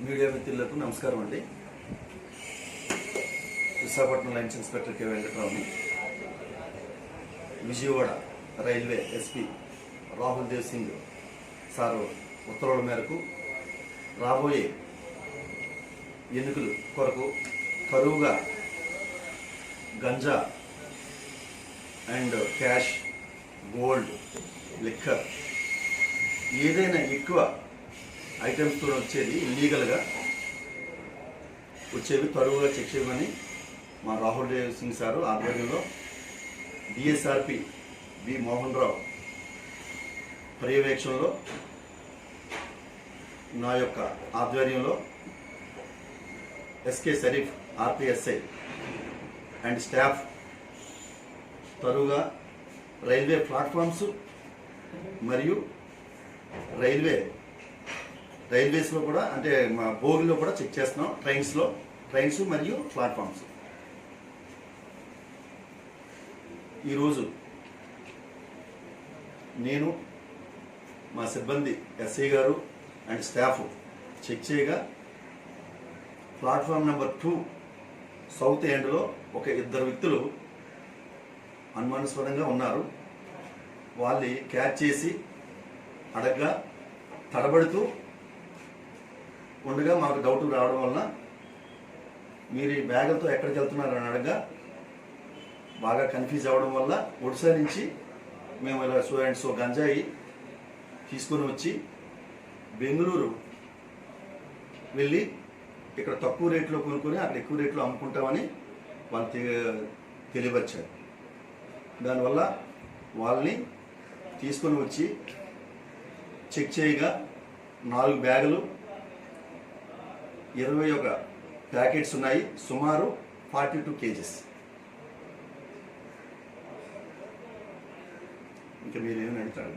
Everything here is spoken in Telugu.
మీడియా మిత్రులకు నమస్కారం అండి. Visakhapatnam lines inspector K వెంకటరావుని Vijayawada railway SP Rahul Dev Singh sir ఉత్తర్వుల మేరకు రాబోయే ఎన్నికలు కొరకు కరువుగా ganja and cash gold liquor ఏదైనా ఎక్కువ ఐటమ్స్తో వచ్చేది ఇల్లీగల్గా వచ్చేవి త్వరగా చెక్ చేయమని మా రాహుల్ సింగ్ సారు ఆధ్వర్యంలో డిఎస్ఆర్పి వి మోహన్ రావు పర్యవేక్షణలో నా యొక్క ఆధ్వర్యంలో SK Sharif RPSI and staff తరువుగా railway platforms మరియు రైల్వే రైల్వేస్లో కూడా అంటే మా బోగిలో కూడా చెక్ చేస్తున్నాం ట్రైన్స్లో ట్రైన్స్ మరియు ప్లాట్ఫామ్స్. ఈరోజు నేను మా సిబ్బంది ఎస్ఐ గారు అండ్ స్టాఫ్ చెక్ చేయగా ప్లాట్ఫామ్ నెంబర్ టూ సౌత్ ఎండ్లో ఒక ఇద్దరు వ్యక్తులు అనుమానాస్పదంగా ఉన్నారు. వాళ్ళని క్యాచ్ చేసి అడగ్గా తడబడుతూ ఉండగా మాకు డౌట్ రావడం వలన మీరు ఈ బ్యాగులతో ఎక్కడికి వెళ్తున్నారు అని అడగగా బాగా కన్ఫ్యూజ్ అవ్వడం వల్ల ఒడిశా నుంచి మేము ఇలా సో అండ్ సో గంజాయి తీసుకొని వచ్చి బెంగళూరు వెళ్ళి ఇక్కడ తక్కువ రేట్లో కొనుక్కొని అక్కడ ఎక్కువ రేట్లో అమ్ముకుంటామని వాళ్ళు తెలియవచ్చారు దానివల్ల వాళ్ళని తీసుకొని వచ్చి చెక్ చేయగా నాలుగు బ్యాగులు ఇరవై ఒక ప్యాకెట్స్ ఉన్నాయి. సుమారు ఫార్టీ టూ కేజీస్. ఇంకా మీరేమని అడుగుతారు?